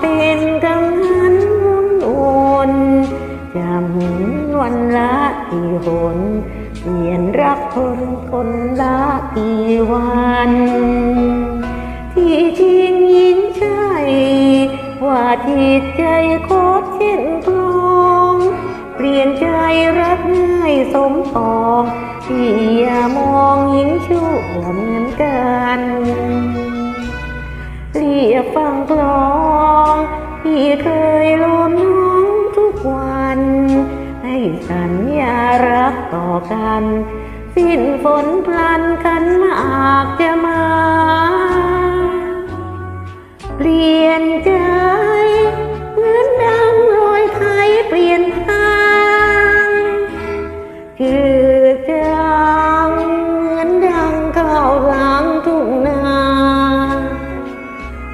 เป็นกังหันวนวนจำวันละกี่หนเปลี่ยนรักคนคนละกี่วัน ที่จริงยิ่งใช่ว่าจิตใจโคตรเช่นกลองเปลี่ยนใจรักง่ายสมปองที่อย่ามองยิ่งชั่วเหมือนกัน เคยล้มน้องทุกวัน ให้สัญญารักต่อกัน สิ้นฝนพลันกันมากจะมา เปลี่ยนใจเหมือนดังรอยไทยเปลี่ยนทางคือจังเหมือนดังข้าวหลังทุ่งนา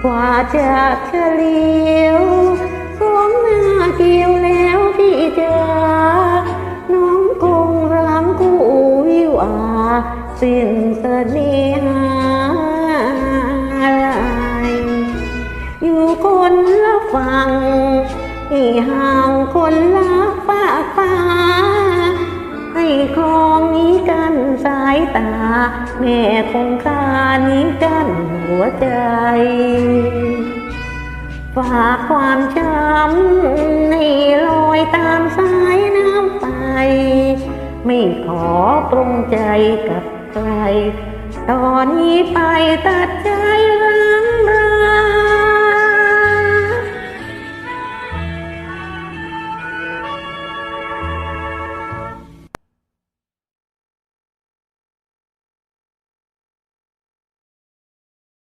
กว่าจะเฉลียว สิ้นเสน่หายอยู่คนละฝั่งที่ห่างคนละฝากฟ้า ให้ครองนี้กันสายตา แม่คงคานี้กันหัวใจ ฝากความช้ำในลอยตามสายน้ำไป ไม่ขอปรงใจกับ ไกล ตอนนี้ไปตัดใจ